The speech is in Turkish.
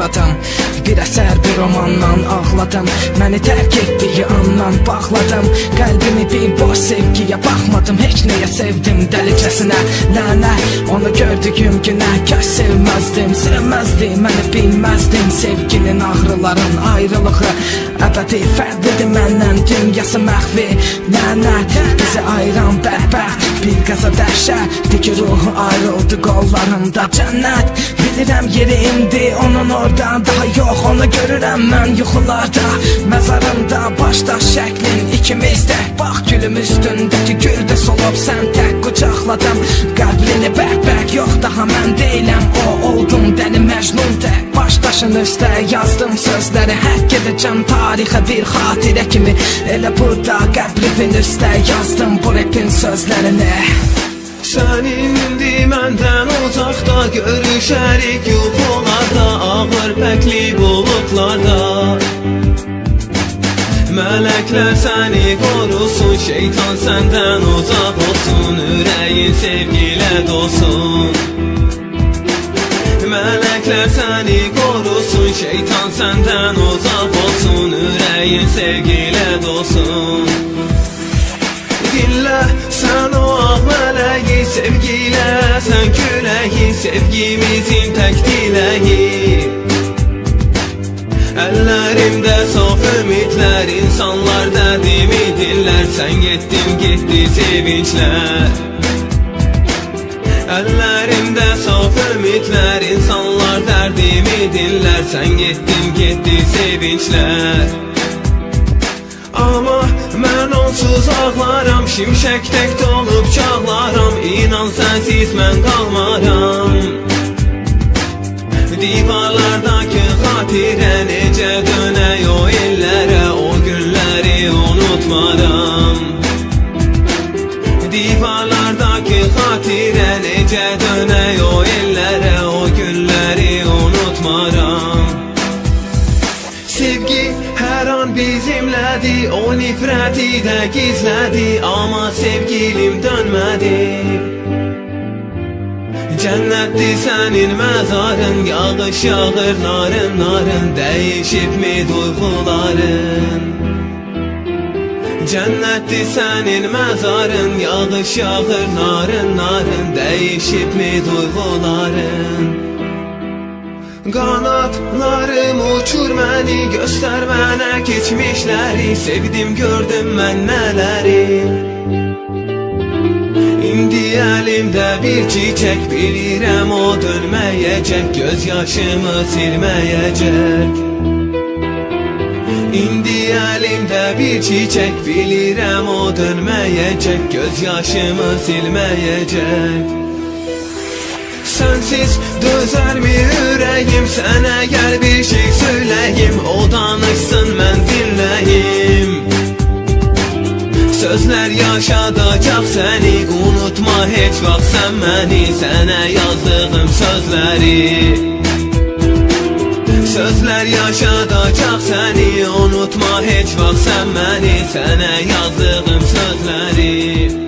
doğradım Bir əsər bir romandan ağladım Məni tərk etdiyi andan bağladım Qəlbimi bir boş sevgiyə baxmadım Heç nəyə sevdim dəlicəsinə Lənət onu gördüyüm günə Kəs sevməzdim, sevməzdim Məni bilməzdim sevginin ağrıların ayrılığı Əbədi fərdidir məndən dünyası məxvi Lənət bizi ayıran bədbəxt Bir qaza dəhşət Diki ruhu ayrıldı qollarımda. Cənnət Bilirəm yeri indi onun orada. Daha yox onu görürəm mən yuxularda. Məzarımda başda şəklin ikimiz tək Bax gülüm üstündəki gül də solub sən tək qucaqladım. Qəbrini bərk-bərk yox daha mən deyiləm Üstə yazdım sözləri Həkk edəcəm tarixə bir xatirə kimi? Elə burada qəbrivin üstə yazdım bu rapin sözlərini Sənin indi məndən uzaqda Görüşərik yuxularda Ağır pəkli bulutlarda. Mələklər səni qorusun Şeytan səndən uzaq olsun Ürəyin sevgilə dolsun Mələklər səni qorusun Şeytan səndən uzaq olsun Ürəyin sevgilə dolsun. Dinlə sən o ağ mələyi Sevgilə sən küləyi Sevgimizin tək diləyi Əllərimdə saf ümidlər insanlar dərdimi dillər Sən getdin getdi sevinclər Əllərimdə saf ümidlər getdi sevinclər Amma mən onsuz ağlaram Şimşək tək dolub çağlaram İnan sənsiz mən qalmaram Divarlardakı xatirə necə dönək o illərə O günləri unutmaram Divarlardakı bizimlədi O nifrəti də gizlədi Amma sevgilim dönmədi Cənnətdir sənin məzarın Yağış yağır narın narın Dəyişib mi duyğuların Cənnətdir sənin məzarın Yağış yağır narın narın Dəyişib mi duyğuların Qanatlarım uçur məni Göstər mənə keçmişləri Sevdim gördüm mən nələri İndi əlimdə bir çiçək Bilirəm o dönməyəcək Göz yaşımı silməyəcək İndi əlimdə bir çiçək Bilirəm o dönməyəcək Göz yaşımı silməyəcək Sensiz dözer mi yüreğim? Sana gel bir şey söyleyeyim. O danışsın ben dinleyeyim Sözler yaşadacak seni. Unutma hiç bak sen beni. Sana yazdığım sözleri. Sözler yaşadacak seni. Unutma hiç bak sen beni. Sana yazdığım sözleri